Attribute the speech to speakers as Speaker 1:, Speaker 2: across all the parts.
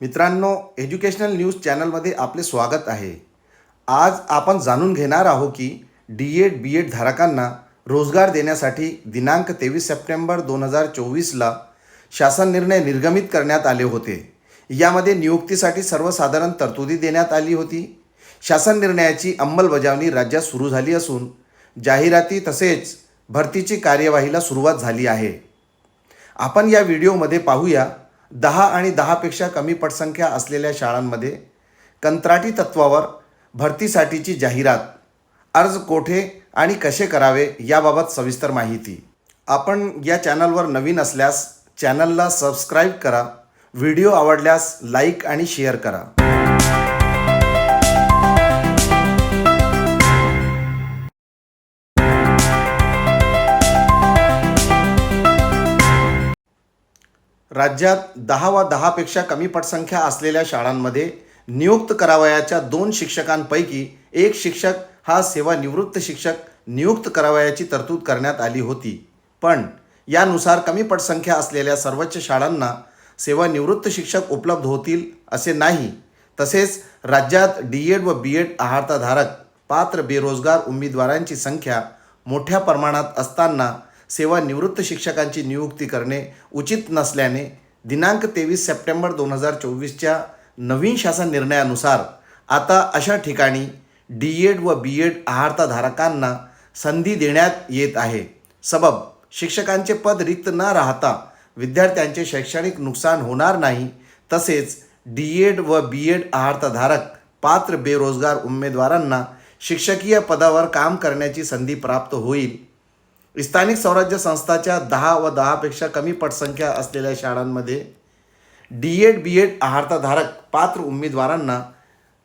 Speaker 1: मित्रांनो educational news चॅनलमध्ये आपले स्वागत आहे. आज आपण जाणून घेणार आहोत की डी एड बी एड धारकांना रोजगार देण्यासाठी दिनांक तेवीस सप्टेंबर दोन हजार चोवीसला शासन निर्णय निर्गमित करण्यात आले होते. यामध्ये नियुक्तीसाठी सर्वसाधारण तरतुदी देण्यात आली होती. शासन निर्णयाची अंमलबजावणी राज्यात सुरू झाली असून जाहिराती तसेच भरतीची कार्यवाहीला सुरुवात झाली आहे. आपण या व्हिडिओमध्ये पाहूया दहा आणि दहापेक्षा कमी पटसंख्या असलेल्या शाळांमध्ये कंत्राटी तत्वावर भरतीसाठीची जाहिरात अर्ज कोठे आणि कसे करावे याबाबत सविस्तर माहिती. आपण या चॅनलवर नवीन असल्यास चॅनलला सबस्क्राईब करा व्हिडिओ आवडल्यास लाईक आणि शेअर करा. राज्यात दहा व दहापेक्षा कमी पटसंख्या असलेल्या शाळांमध्ये नियुक्त करावयाच्या दोन शिक्षकांपैकी एक शिक्षक हा सेवानिवृत्त शिक्षक नियुक्त करावयाची तरतूद करण्यात आली होती. पण यानुसार कमी पटसंख्या असलेल्या सर्वोच्च शाळांना सेवानिवृत्त शिक्षक उपलब्ध होतील असे नाही. तसेच राज्यात डी एड व बी एड आहारताधारक पात्र बेरोजगार उमेदवारांची संख्या मोठ्या प्रमाणात असताना सेवानिवृत्त शिक्षकांची नियुक्ती करणे उचित नसल्याने दिनांक तेवीस सप्टेंबर दोन हजार चोवीसच्या नवीन शासन निर्णयानुसार आता अशा ठिकाणी डी एड व बी एड आहारताधारकांना संधी देण्यात येत आहे. सबब शिक्षकांचे पद रिक्त न राहता विद्यार्थ्यांचे शैक्षणिक नुकसान होणार नाही. तसेच डी एड व बी एड आहारताधारक पात्र बेरोजगार उमेदवारांना शिक्षकीय पदावर काम करण्याची संधी प्राप्त होईल. स्थानिक स्वराज्य संस्थाच्या दहा व दहापेक्षा कमी पटसंख्या असलेल्या शाळांमध्ये डी एड बी एड आहारताधारक पात्र उमेदवारांना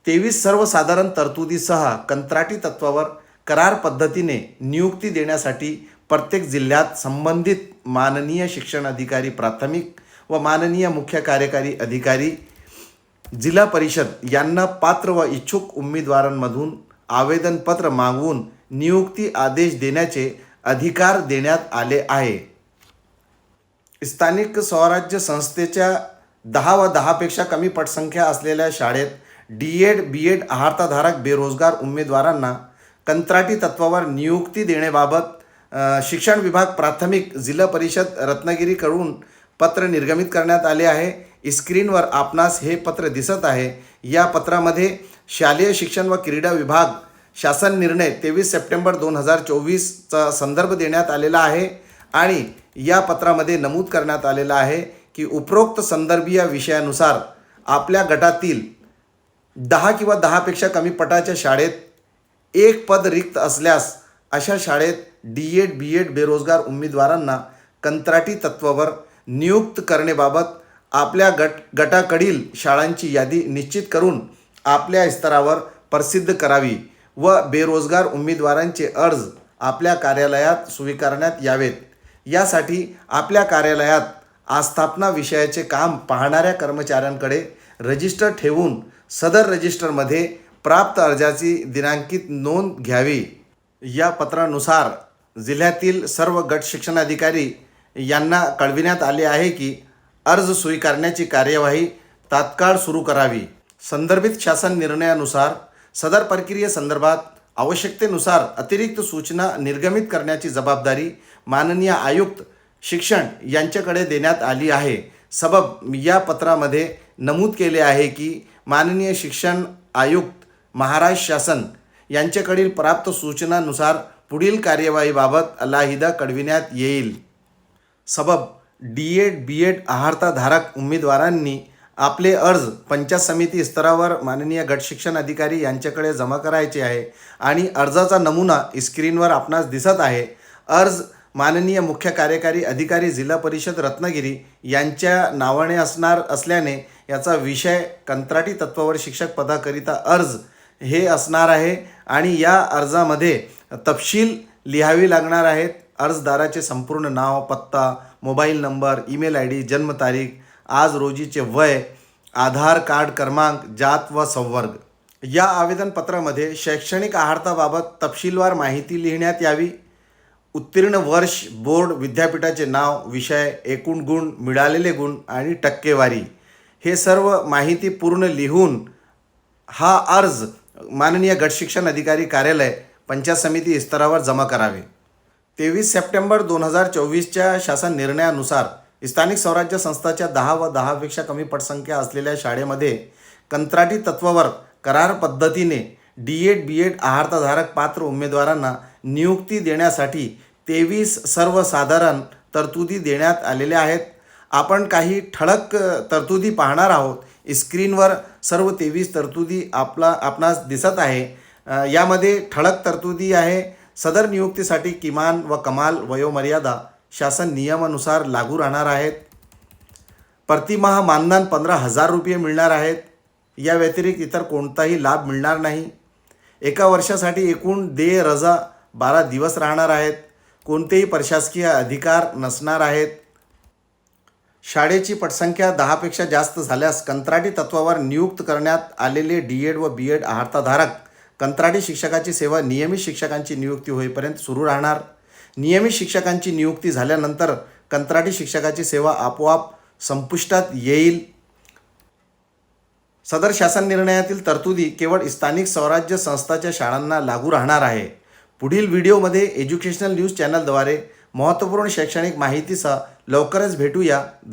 Speaker 1: तेवीस सर्वसाधारण तरतुदीसह कंत्राटी तत्वावर करार पद्धतीने नियुक्ती देण्यासाठी प्रत्येक जिल्ह्यात संबंधित माननीय शिक्षण अधिकारी प्राथमिक व माननीय मुख्य कार्यकारी अधिकारी जिल्हा परिषद यांना पात्र व इच्छुक उमेदवारांमधून आवेदनपत्र मागवून नियुक्ती आदेश देण्याचे अधिकार देण्यात आले आहे. स्थानिक स्वराज्य संस्थेच्या दहा व दहापेक्षा कमी पटसंख्या असलेल्या शाळेत डी एड बी एड आहारताधारक बेरोजगार उमेदवारांना कंत्राटी तत्वावर नियुक्ती देण्याबाबत शिक्षण विभाग प्राथमिक जिल्हा परिषद रत्नागिरीकडून पत्र निर्गमित करण्यात आले आहे. स्क्रीनवर आपणास हे पत्र दिसत आहे. या पत्रामध्ये शालेय शिक्षण व क्रीडा विभाग शासन निर्णय तेवीस सप्टेंबर दोन हजार चोवीसचा संदर्भ देण्यात आलेला आहे आणि या पत्रामध्ये नमूद करण्यात आलेलं आहे की उपरोक्त संदर्भीय विषयानुसार आपल्या गटातील दहा किंवा दहापेक्षा कमी पटाच्या शाळेत एक पद रिक्त असल्यास अशा शाळेत डी एड बी एड बेरोजगार उमेदवारांना कंत्राटी तत्वावर नियुक्त करण्याबाबत आपल्या गट गटाकडील शाळांची यादी निश्चित करून आपल्या स्तरावर प्रसिद्ध करावी. व बेरोजगार उमेदवारांचे अर्ज आपल्या कार्यालयात स्वीकारण्यात यावेत. यासाठी आपल्या कार्यालयात आस्थापना विषयाचे काम पाहणाऱ्या कर्मचाऱ्यांकडे रजिस्टर ठेवून सदर रजिस्टरमध्ये प्राप्त अर्जाची दिनांकित नोंद घ्यावी. या पत्रानुसार जिल्ह्यातील सर्व गट शिक्षणाधिकारी यांना कळविण्यात आले आहे की अर्ज स्वीकारण्याची कार्यवाही तात्काळ सुरू करावी. संदर्भित शासन निर्णयानुसार सदर प्रक्रियेसंदर्भात आवश्यकतेनुसार अतिरिक्त सूचना निर्गमित करण्याची जबाबदारी माननीय आयुक्त शिक्षण यांच्याकडे देण्यात आली आहे. सबब या पत्रामध्ये नमूद केले आहे की माननीय शिक्षण आयुक्त महाराष्ट्र शासन यांच्याकडील प्राप्त सूचनानुसार पुढील कार्यवाहीबाबत अलाहिदा कळविण्यात येईल. सबब डी एड बी एड आहारताधारक उमेदवारांनी आपले अर्ज पंचायत समिती स्तरावर माननीय गट शिक्षण अधिकारी यांच्याकडे जमा करायचे आहे आणि अर्जाचा नमुना स्क्रीनवर आपणास दिसत आहे. अर्ज माननीय मुख्य कार्यकारी अधिकारी जिल्हा परिषद रत्नागिरी यांच्या नावाने असणार असल्याने याचा विषय कंत्राटी तत्वावर शिक्षक पदाकरिता अर्ज हे असणार आहे आणि या अर्जामध्ये तपशील लिहावी लागणार आहेत. अर्जदाराचे संपूर्ण नाव पत्ता mobile number email I D जन्मतारीख आज रोजीचे वय आधार कार्ड क्रमांक जात व संवर्ग. या आवेदनपत्रामध्ये शैक्षणिक आहारताबाबत तपशीलवार माहिती लिहिण्यात यावी. उत्तीर्ण वर्ष बोर्ड विद्यापीठाचे नाव विषय एकूण गुण मिळालेले गुण आणि टक्केवारी. हे सर्व माहिती पूर्ण लिहून हा अर्ज माननीय गटशिक्षण अधिकारी कार्यालय पंचायत समिती स्तरावर जमा करावे. तेवीस सप्टेंबर दोन हजार चोवीसच्या शासन निर्णयानुसार स्थानिक स्वराज्य संस्थाच्या दहा व दहापेक्षा कमी पटसंख्या असलेल्या शाळेमध्ये कंत्राटी तत्वावर करार पद्धतीने डी एड बी एड आहारताधारक पात्र उमेदवारांना नियुक्ती देण्यासाठी तेवीस सर्वसाधारण तरतुदी देण्यात आलेल्या आहेत. आपण काही ठळक तरतुदी पाहणार आहोत. स्क्रीनवर सर्व तेवीस तरतुदी आपला आपणास दिसत आहे. यामध्ये ठळक तरतुदी आहे. सदर नियुक्तीसाठी किमान व कमाल वयोमर्यादा शासन नियमानुसार लागू राहणार आहेत. प्रतिमहा मानधन पंधरा हजार रुपये मिळणार आहेत. या व्यतिरिक्त इतर कोणताही लाभ मिळणार नाही. एका वर्षासाठी एकूण देय रजा बारा दिवस राहणार आहेत. कोणतेही प्रशासकीय अधिकार नसणार आहेत. शाळेची पटसंख्या दहापेक्षा जास्त झाल्यास कंत्राटी तत्वावर नियुक्त करण्यात आलेले डी एड व बी एड आहारताधारक कंत्राटी शिक्षकाची सेवा नियमित शिक्षकांची नियुक्ती होईपर्यंत सुरू राहणार. नियमित शिक्षकांची नियुक्ती झाल्यानंतर कंत्राटी शिक्षकाची सेवा आपोआप संपुष्टात येईल. सदर शासन निर्णयातील तरतुदी केवळ स्थानिक स्वराज्य संस्थाच्या शाळांना लागू राहणार आहे. पुढील व्हिडिओमध्ये एज्युकेशनल न्यूज चॅनलद्वारे महत्त्वपूर्ण शैक्षणिक माहितीसह लवकरच भेटूया. धन्यवाद.